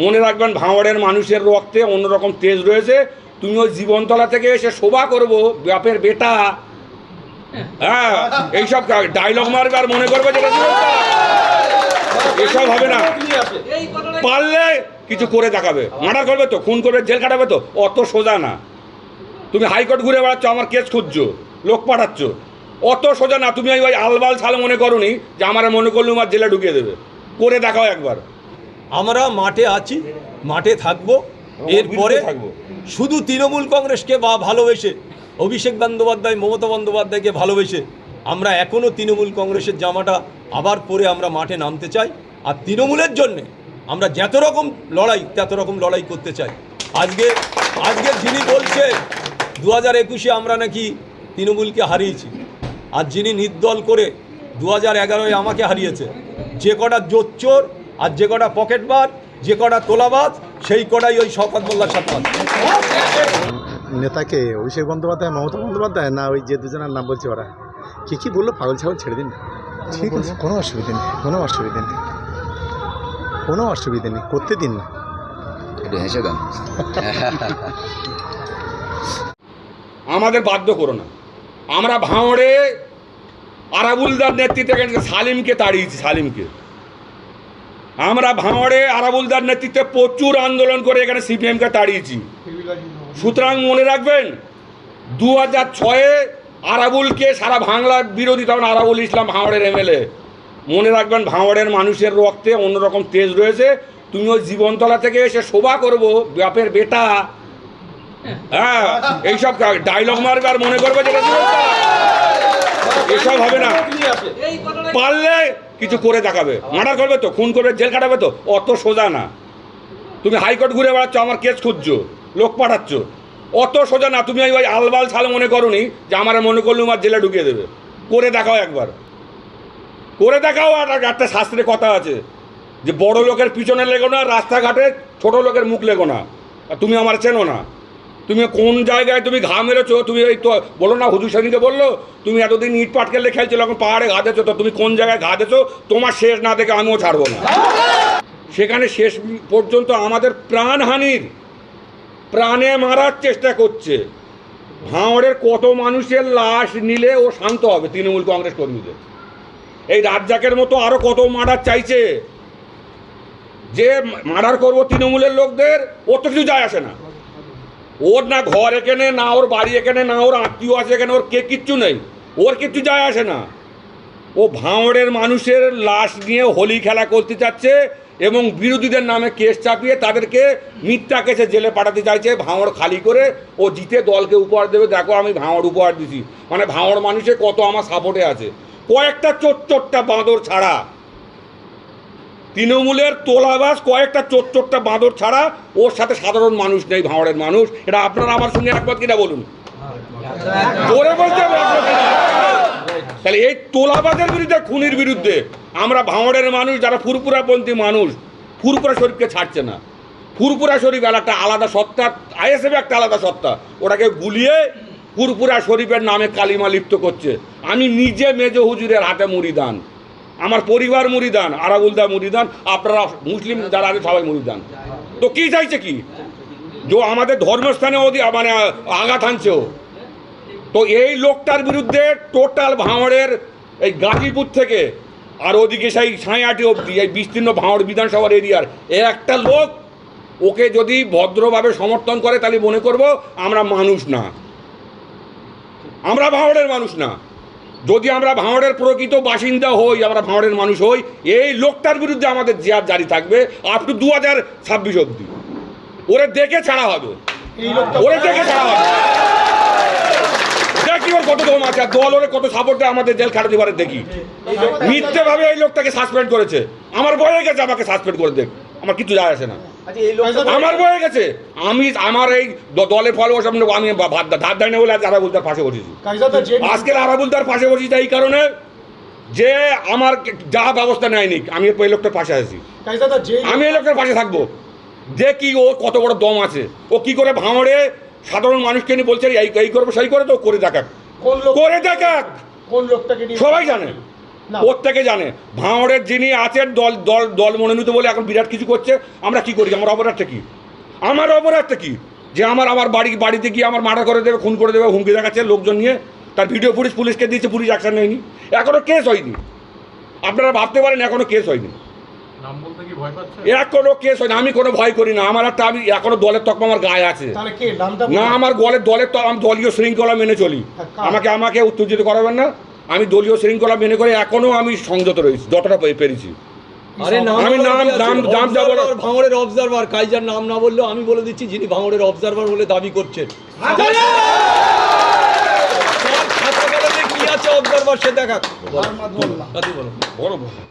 মনে রাখবেন ভাঙড়ের মানুষের রক্তে অন্যরকম তেজ রয়েছে। তুমি ওই জীবনতলা থেকে এসে শোভা করব ব্যাপের বেটা। হ্যাঁ এইসব ডায়লগ মারবে আর মনে করবে এসব হবে না। পারলে কিছু করে দেখাবে। মার্ডার করবে তো, খুন করবে, জেল কাটাবে তো, অত সোজা না। তুমি হাইকোর্ট ঘুরে বেড়াচ্ছ, আমার কেস খুঁজছো, লোক পাঠাচ্ছ। অত সোজা না, তুমি ওই আলবাল ছাল মনে করনি যে আমার মনে করলুম আর জেলে ঢুকিয়ে দেবে। করে দেখাও একবার। আমরা মাঠে আছি মাঠে থাকব। এরপরে থাকব। শুধু তৃণমূল কংগ্রেসকে বা ভালোবেসে অভিষেক বন্দ্যোপাধ্যায় মমতা বন্দ্যোপাধ্যায়কে ভালোবেসে আমরা এখনও তৃণমূল কংগ্রেসের জামাটা আবার পরে আমরা মাঠে নামতে চাই। আর তৃণমূলের জন্যে আমরা যত রকম লড়াই তত রকম লড়াই করতে চাই। আজকে আজকে যিনি বলছে দু হাজার একুশে আমরা নাকি তৃণমূলকে হারিয়েছি। আর যিনি নির্দল করে দু হাজার এগারোয় আমাকে হারিয়েছে যে কটা জোচ্চোর আর যে কটা পকেটবার যে কটা তোলাবাজ সেই কটাই ওই শওকত মোল্লার সাথে নেতাকে অভিষেক বন্দ্যোপাধ্যায় মমতা বন্দ্যোপাধ্যায় না ওই যে দুজনের নাম বলছে ওরা? কী কী বলল? পাগল ছাগল ছেড়ে দিন। ঠিক আছে কোনো অসুবিধে নেই কোনো অসুবিধে নেই। কোনো অসুবিধে নেই করতে দিন না। একটু হেসে দেন। আমাদের বাধ্য করো না। আমরা ভাঁড়ে আরাবুলদার নেতৃত্বে সালিমকে তাড়িয়েছি সালিমকে। আমরা ভাঁড়ে আরাবুলদার নেতৃত্বে প্রচুর আন্দোলন করে এখানে সিপিএমকে তাড়িয়েছি। সুতরাং মনে রাখবেন দু হাজার ছয়ে আরাবুলকে সারা বাংলার বিরোধী তখন আরাবুল ইসলাম ভাঁড়ের এমএলএ মনে রাখবেন ভাঁড়ের মানুষের রক্তে অন্যরকম তেজ রয়েছে। তুমি ওই জীবনতলা থেকে এসে শোভা করব, বাপের বেটা। হ্যাঁ এইসব ডায়লগ মারবে আর মনে করবে যেটা এসব হবে না। পারলে কিছু করে দেখাবে। মার্ডার করবে তো, খুন করবে, জেল কাটাবে তো, অত সোজা না। তুমি হাইকোর্ট ঘুরে বেড়াচ্ছ, আমার কেস খুঁজছো, লোক পাঠাচ্ছ। অত সোজা না, তুমি ওই আলবাল ছাল মনে করনি যে আমার মনে করলুম আর জেলে ঢুকিয়ে দেবে। করে দেখাও একবার। করে দেখাও, আর একটা শাস্ত্রে কথা আছে যে বড় লোকের পিছনে লেগো না, রাস্তাঘাটে ছোট লোকের মুখ লেগো না। আর তুমি আমার চেনো না। তুমি কোন জায়গায় তুমি ঘা মেরেছো? তুমি এই তো বলো না, হুজুর সেদিনকে বলল, তুমি এতদিন ইট পাটকেলে খেলছিল, এখন পাহাড়ে ঘা দিয়েছ, তো তুমি কোন জায়গায় ঘা দিয়েছ? তোমার শেষ না দেখে আমিও ছাড়বো না। সেখানে শেষ পর্যন্ত আমাদের প্রাণহানির, প্রাণে মারার চেষ্টা করছে। ভাঁড়ের কত মানুষের লাশ নিলে ও শান্ত হবে, তৃণমূল কংগ্রেস কর্মীদের। এই রাজ্জাকের মতো আরও কত মার্ডার চাইছে? যে মার্ডার করব তৃণমূলের লোকদের ও তো কিছু যায় আসে না। ওর না ঘর এখানে, না ওর বাড়ি এখানে, না ওর আত্মীয় আছে এখানে, ওর কে কিচ্ছু নেই। ওর কিচ্ছু যায় আসে না। ও ভাঁড়ের মানুষের লাশ নিয়ে হোলি খেলা করতে চাচ্ছে এবং বিরোধীদের নামে কেস চাপিয়ে তাদেরকে মিথ্যা কেসে জেলে পাঠাতে চাইছে ভাঁড় খালি করে ও জিতে দলকে উপহার দেবে। দেখো আমি ভাঁড় উপহার দিছি। মানে ভাঁড় মানুষের কত আমার সাপোর্টে আছে। কয়েকটা চোট চোটটা বাঁদর ছাড়া। তৃণমূলের তোলাবাস কয়েকটা চোট্টটা বাঁদর ছাড়া ওর সাথে সাধারণ মানুষ নেই ভাঁড়ের মানুষ। এটা আপনারা আমার সঙ্গে একবার কিনা বলুন? তাহলে এই তোলাবাজের বিরুদ্ধে, খুনির বিরুদ্ধে আমরা ভাঁড়ের মানুষ, যারা ফুরপুরাপন্থী মানুষ ফুরপুরা শরীফকে ছাড়ছে না। ফুরপুরা শরীফ একটা আলাদা সত্তা, আইএসএফ একটা আলাদা সত্তা। ওটাকে গুলিয়ে ফুরপুরা শরীফের নামে কালিমা লিপ্ত করছে। আমি নিজে মেজ হুজুরের হাতে মুড়িদান আমার পরিবার মুড়িদান আরাবুলদা মুড়িদান আপনারা মুসলিম যারা আছে সবাই মুড়িদান তো কি চাইছে কি? যে আমাদের ধর্মস্থানে ওদি মানে আঘাত আনছে ও তো এই লোকটার বিরুদ্ধে টোটাল ভাঁড়ের এই গাজীপুর থেকে আর ওদিকে সেই সাঁয়াটি অবধি, এই বিস্তীর্ণ ভাঁড় বিধানসভার এরিয়ার এ একটা লোক ওকে যদি ভদ্রভাবে সমর্থন করে, তাহলে মনে করব আমরা মানুষ না। আমরা ভাঁড়ের মানুষ না। যদি আমরা ভাঁড়ের প্রকৃত বাসিন্দা হই, আমরা ভাঁড়ের মানুষ হই, এই লোকটার বিরুদ্ধে আমাদের জিয়াদ জারি থাকবে আপ টু দু হাজার ছাব্বিশ অব্দি ওরে দেখে ছাড়া হবে। ওরে দেখে ছাড়া হবে। কত দম আছে দল ওরে কত সাপোর্ট আমাদের জেল খাটাতে পারে, দেখি। মিথ্যেভাবে এই লোকটাকে সাসপেন্ড করেছে। আমার বয়ে গেছে, আমাকে সাসপেন্ড করে দেখ। আমার কিছু যায় আসে না। আমার বয়ে গেছে। আমি আমার এই দলের ফলোয়ার সামনে আমি ধার না বলে আজ আরাবুলদার পাশে বসেছি। আজকে আরাবুলদার পাশে বসেছি এই কারণে যে আমার যা ব্যবস্থা নেয়নি আমি এই লোকটার পাশে আছি। আমি এই লোকটার পাশে থাকব। দেখি ও কত বড় দম আছে ও কি করে ভাঙড়ে সাধারণ মানুষকে নিয়ে বলছে এই করব সেই করে তো করে দেখাক। করে দেখাক। কোন লোকটাকে সবাই জানে। প্রত্যেকে জানে ভাঁড়ের যিনি আছেন দল দল দল মনোনীত বলে এখন বিরাট কিছু করছে আমরা কি করি? আমার অপরাধটা কি? আমার অপরাধটা কি? যে আমার আমার বাড়ি বাড়িতে গিয়ে আমার মার্ডার করে দেবে খুন করে দেবে হুমকি দেখাচ্ছে লোকজন নিয়ে তার ভিডিও পুলিশ পুলিশকে দিয়েছে পুলিশ অ্যাকশন নেয়নি। এখনও কেস হয়নি। আপনারা ভাবতে পারেন এখনও কেস হয়নি। নাম বলতে কি ভয় পাচ্ছে? এখনও কেস হয়নি। আমি কোনো ভয় করি না। আমার একটা আমি এখনও দলের তকমা আমার গায়ে আছে। তাহলে কে? নামটা না আমার গলের দলের তো আমি দলীয় শৃঙ্খলা মেনে চলি। হ্যাঁ, আমাকে আমাকে উত্তেজিত করাবেন না। আমি দলীয় শৃঙ্খলা মেনে করে এখনও আমি সংযত রয়েছি যতটা পেরেছি। আরে আমি নাম- নাম- নাম যাব ভাঙড়ের অবজারভার কাইজার নাম না বললেও আমি বলে দিচ্ছি যিনি ভাঙড়ের অবজারভার বলে দাবি করছেন। তার কি আছে অবজারভার সে দেখা বলো। বলো। বড়।